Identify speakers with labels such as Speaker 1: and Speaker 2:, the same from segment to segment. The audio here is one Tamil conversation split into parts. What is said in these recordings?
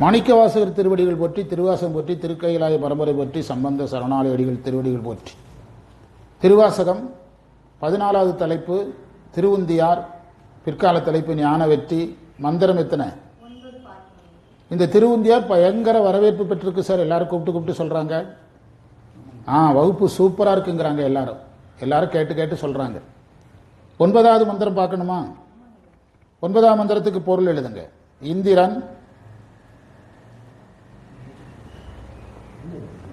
Speaker 1: மாணிக்கவாசகர் திருவடிகள் போற்றி திருவாசகம் போற்றி திருக்கையிலாய பரம்பரை போற்றி சம்பந்த சரணாலயடிகள் திருவடிகள் போற்றி. திருவாசகம் பதினாலாவது தலைப்பு திருவுந்தியார் பிற்கால தலைப்பு ஞான வெற்றி மந்திரம் எத்தனை? இந்த திருவுந்தியார் பயங்கர வரவேற்பு பெற்றிருக்கு சார். எல்லாரும் கூப்பிட்டு கூப்பிட்டு சொல்கிறாங்க ஆ வகுப்பு சூப்பராக இருக்குங்கிறாங்க எல்லாரும். எல்லாரும் கேட்டு கேட்டு சொல்கிறாங்க ஒன்பதாவது மந்திரம் பார்க்கணுமா? ஒன்பதாம் மந்திரத்துக்கு பொருள் எழுதுங்க. இந்திரன்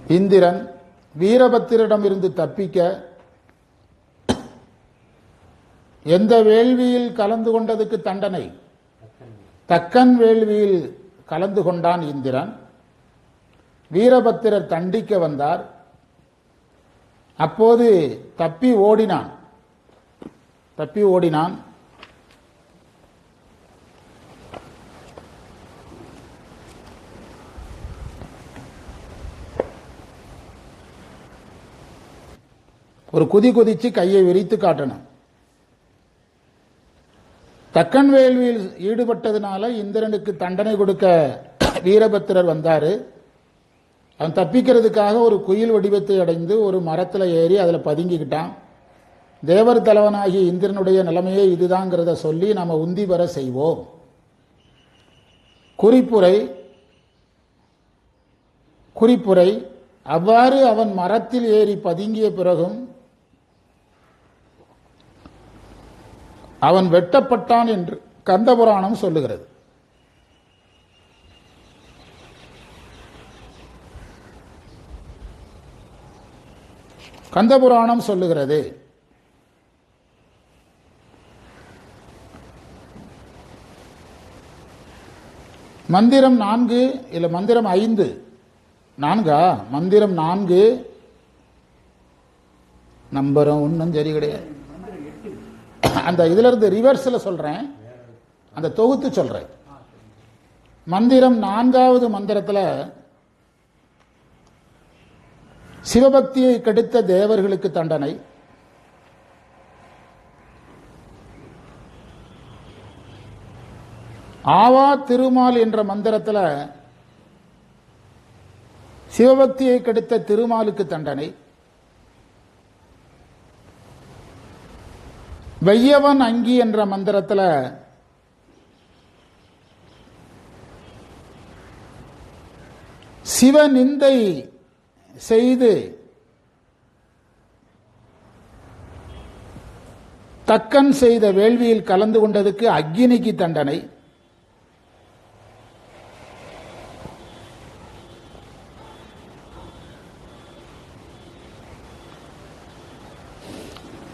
Speaker 1: இந்திரன் வீரபத்திரிடமிருந்து தப்பிக்க எந்த வேள்வியில் கலந்து கொண்டதுக்கு தண்டனை? தக்கன் வேள்வியில் கலந்து கொண்டான் இந்திரன். வீரபத்திரர் தண்டிக்க வந்தார். அப்போது தப்பி ஓடினான். தப்பி ஓடினான். ஒரு குதி குதிச்சு கையை விரித்து காட்டணும். தக்கன் வேள்வியில் ஈடுபட்டதுனால இந்திரனுக்கு தண்டனை கொடுக்க வீரபத்திரர் வந்தார். அவன் தப்பிக்கிறதுக்காக ஒரு குயில் வடிவத்தை அடைந்து ஒரு மரத்தில் ஏறி அதில் பதுங்கிக்கிட்டான். தேவர் தலைவனாகிய இந்திரனுடைய நிலைமையே இதுதாங்கிறத சொல்லி நம்ம உந்தி வர செய்வோம். குறிப்புரை குறிப்புரை அவ்வாறு அவன் மரத்தில் ஏறி பதுங்கிய பிறகும் அவன் வெட்டப்பட்டான் என்று கந்தபுராணம் சொல்லுகிறது. கந்தபுராணம் சொல்லுகிறது. மந்திரம் நான்கு இல்ல மந்திரம் ஐந்து. நான்கா? மந்திரம் நான்கு. நம்பரும் ஒன்றும் சரி கிடையாது. அந்த இதிலிருந்து ரிவர்ஸில் சொல்கிறேன் அந்த தொகுத்து சொல்கிறேன் மந்திரம் நான்காவது மந்திரத்தில் சிவபக்தியை கெடுத்த தேவர்களுக்கு தண்டனை. ஆவா திருமால் என்ற மந்திரத்தில் சிவபக்தியை கெடுத்த திருமாலுக்கு தண்டனை. வையவன் அங்கி என்ற மந்திரத்துல சிவநிந்தை செய்து தக்கன் செய்த வேள்வியில் கலந்து கொண்டதுக்கு அக்னிக்கு தண்டனை.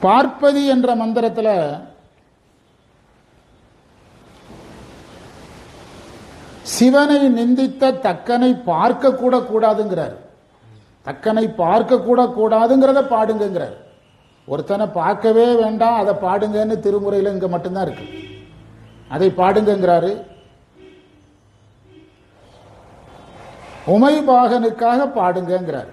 Speaker 1: பார்ப்பதி என்ற மந்திரத்தில் சிவனை நிந்தித்த தக்கனை பார்க்க கூட கூடாதுங்கிறார். தக்கனை பார்க்க கூட கூடாதுங்கிறத பாடுங்கிறார் ஒருத்தனை பார்க்கவே வேண்டாம் அதை பாடுங்கன்னு திருமுறையில் இங்கே மட்டும்தான் இருக்கு. அதை பாடுங்கிறாரு உமைபாகனுக்காக பாடுங்கிறார்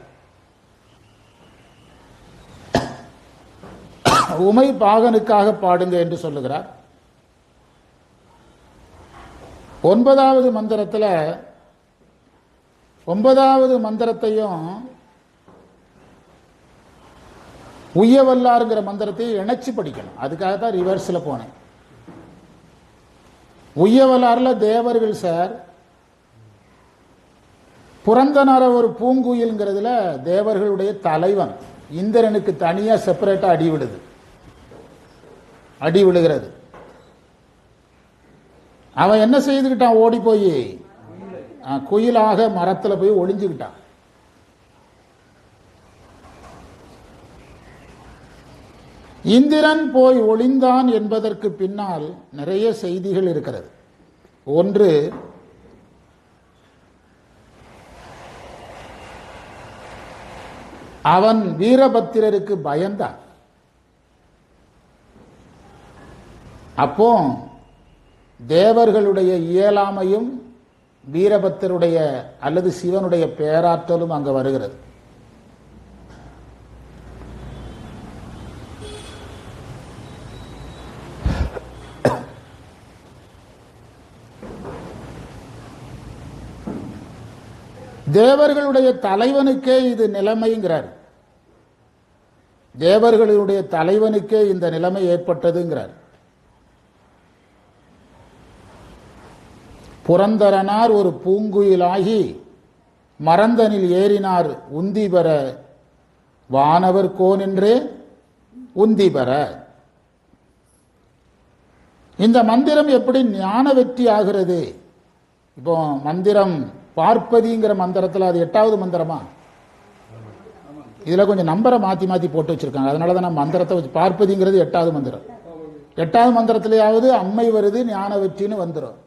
Speaker 1: உமை பாகனுக்காக பாடுங்க என்று சொல்லுகிறார். ஒன்பதாவது மந்திரத்தில் ஒன்பதாவது மந்திரத்தையும் உய்யவல்லாருங்கிற மந்திரத்தையும் இணைச்சு படிக்கணும். அதுக்காக தான் ரிவர்ஸில் போனேன். உய்யவல்லாறுல தேவர்கள் சார் புரந்தனர ஒரு பூங்குயில்ங்கிறதுல தேவர்களுடைய தலைவன். இந்திரனுக்கு தனியாக செப்பரேட்டாக அடி விடுது. அடி விழுகிறது. அவன் என்ன செய்துக்கிட்டான் ஓடி போய் குயிலாக மரத்துல போய் ஒளிஞ்சுக்கிட்டான் இந்திரன் போய் ஒளிந்தான் என்பதற்கு பின்னால் நிறைய செய்திகள் இருக்கிறது. ஒன்று அவன் வீரபத்திரருக்கு பயந்தான். அப்போ தேவர்களுடைய இயலாமையும் வீரபத்தருடைய அல்லது சிவனுடைய பேராற்றலும் அங்கே வருகிறது. தேவர்களுடைய தலைவனுக்கே இது நிலைமைங்கிறார். தேவர்களுடைய தலைவனுக்கே இந்த நிலைமை ஏற்பட்டதுங்கிறார். புரந்தரனார் ஒரு பூங்குயிலாகி மறந்தனில் ஏறினார் உந்தி பெற. வானவர் கோனின்றே உந்தி பெற. இந்த மந்திரம் எப்படி ஞான வெற்றி ஆகிறது? இப்போ மந்திரம் பார்ப்பதிங்கிற மந்திரத்தில் அது எட்டாவது மந்திரமா? இதில் கொஞ்சம் நம்பரை மாற்றி மாற்றி போட்டு வச்சிருக்காங்க. அதனால தான் நான் மந்திரத்தை வச்சு பார்ப்பதிங்கிறது எட்டாவது மந்திரம். எட்டாவது மந்திரத்திலேயாவது அம்மை வருது ஞான வெற்றின்னு வந்துடும்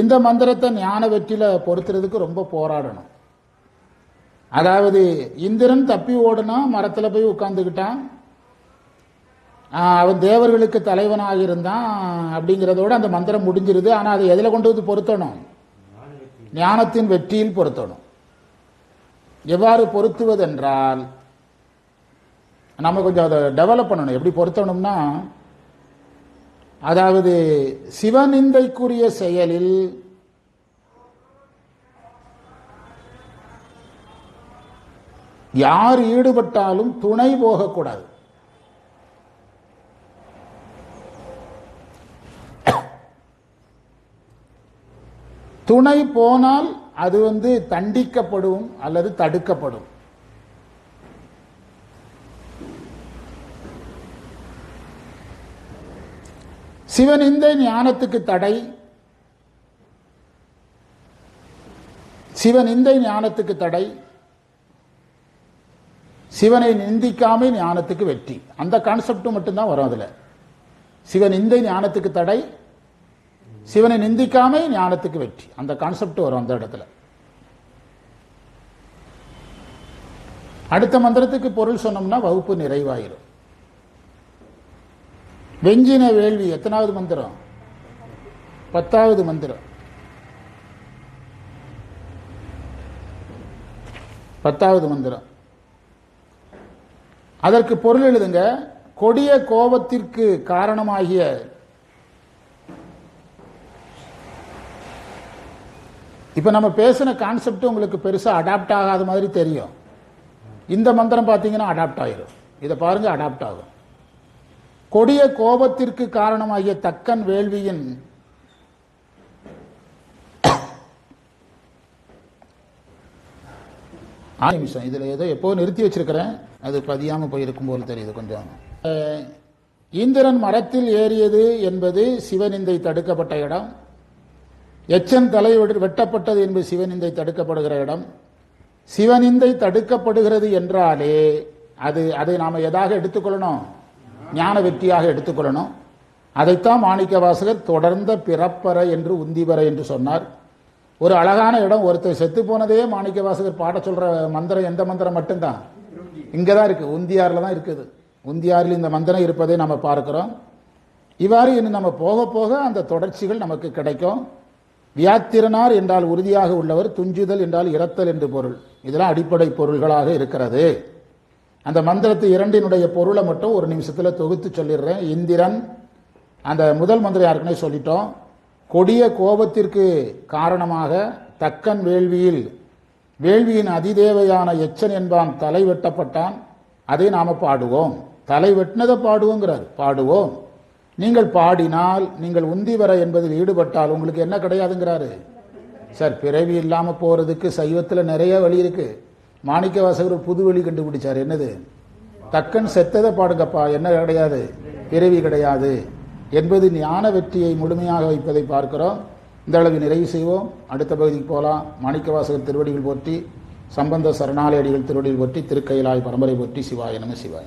Speaker 1: இந்த மந்திரத்தை ஞான வெற்றியில பொறுத்துறதுக்கு ரொம்ப போராடணும். அதாவது இந்திரன் தப்பி ஓடுனா மரத்துல போய் உட்காந்துக்கிட்டான் அவன் தேவர்களுக்கு தலைவனாக இருந்தான் அப்படிங்கிறதோட அந்த மந்திரம் முடிஞ்சிருது. ஆனா அதை எதில் கொண்டு வந்து பொருத்தணும்? ஞானத்தின் வெற்றியில் பொருத்தணும். எவ்வாறு பொருத்துவதென்றால் நம்ம கொஞ்சம் அதை டெவலப் பண்ணணும். எப்படி பொருத்தணும்னா அதாவது சிவநிந்தைக்குரிய செயலில் யார் ஈடுபட்டாலும் துணை போகக்கூடாது. துணை போனால் அது வந்து தண்டிக்கப்படும் அல்லது தடுக்கப்படும். சிவனிந்தை ஞானத்துக்கு தடை. சிவனிந்தை ஞானத்துக்கு தடை. சிவனை நிந்திக்காமே ஞானத்துக்கு வெற்றி. அந்த கான்செப்டும் மட்டும்தான் வரும் அதுல. சிவனிந்தை ஞானத்துக்கு தடை சிவனை நிந்திக்காமே ஞானத்துக்கு வெற்றி. அந்த கான்செப்ட் வரும் அந்த இடத்துல. அடுத்த மந்திரத்துக்கு பொருள் சொன்னோம்னா வகுப்பு நிறைவாயிரும். வெஞ்சின வேள்வி எத்தனாவது மந்திரம்? பத்தாவது மந்திரம். பத்தாவது மந்திரம். அதற்கு பொருள் எழுதுங்க கொடிய கோபத்திற்கு காரணமாகிய இப்ப நம்ம பேசின கான்செப்ட் உங்களுக்கு பெருசா அடாப்ட் ஆகாத மாதிரி தெரியும். இந்த மந்திரம் பார்த்தீங்கன்னா அடாப்ட் ஆயிரும். இதை பாருங்க அடாப்ட் ஆகும். கொடிய கோபத்திற்கு காரணமாகிய தக்கன் வேள்வியின் நிமிஷம். இதுல ஏதோ எப்போ நிறுத்தி வச்சிருக்கிறேன். அது பதியாம போயிருக்கும் போல தெரியுது கொஞ்சம். இந்திரன் மரத்தில் ஏறியது என்பது சிவனிந்தை தடுக்கப்பட்ட இடம். எச்சன் தலை வெட்டப்பட்டது என்பது சிவனிந்தை தடுக்கப்படுகிற இடம். சிவனிந்தை தடுக்கப்படுகிறது என்றாலே அது அதை நாம எதாக எடுத்துக்கொள்ளணும்? ஞான வெற்றியாக எடுத்துக்கொள்ளணும். அதைத்தான் மாணிக்க வாசகர் தொடர்ந்த பிறப்பற என்று உந்திவர என்று சொன்னார். ஒரு அழகான இடம் ஒருத்தர் செத்து போனதே மாணிக்க வாசகர் பாட சொல்ற மந்திரம் எந்த மந்திரம் மட்டும்தான்? இங்கதான் இருக்கு உந்தியாரில் தான் இருக்குது. உந்தியாரில் இந்த மந்திரம் இருப்பதை நம்ம பார்க்கிறோம். இவ்வாறு இன்னும் நம்ம போக போக அந்த தொடர்ச்சிகள் நமக்கு கிடைக்கும். வியாத்திரனார் என்றால் உறுதியாக உள்ளவர் துஞ்சுதல் என்றால் இரத்தல் என்று பொருள். இதெல்லாம் அடிப்படை பொருள்களாக இருக்கிறது. அந்த மந்திரத்து இரண்டினுடைய பொருளை மட்டும் ஒரு நிமிஷத்தில் தொகுத்து சொல்லிடுறேன். இந்திரன் அந்த முதல் மந்திரம் யாருக்குனே சொல்லிட்டோம். கொடிய கோபத்திற்கு காரணமாக தக்கன் வேள்வியில் வேள்வியின் அதிதேவையான எச்சன் என்பான் தலை வெட்டப்பட்டான். அதை நாம பாடுவோம். தலை வெட்டினதை பாடுவோங்கிறார். பாடுவோம். நீங்கள் பாடினால் நீங்கள் உந்தி வர என்பதில் ஈடுபட்டால் உங்களுக்கு என்ன கிடையாதுங்கிறாரு? சார் பிறவி இல்லாம போறதுக்கு சைவத்துல நிறைய வழி இருக்கு. மாணிக்க வாசகர் புது வழி கண்டுபிடிச்சார். என்னது? தக்கன் செத்ததை பாடுங்கப்பா என்ன கிடையாது? பிறவி கிடையாது. என்பது ஞான வெற்றியை முழுமையாக வைப்பதை பார்க்கிறோம். இந்த அளவில் நிறைவு செய்வோம். அடுத்த பகுதிக்கு போகலாம். மாணிக்கவாசகர் திருவடிகள் போற்றி சம்பந்த சரணாலயடிகள் திருவடிகள் போற்றி திருக்கையிலாய் பரம்பரை போற்றி சிவாய நம சிவாய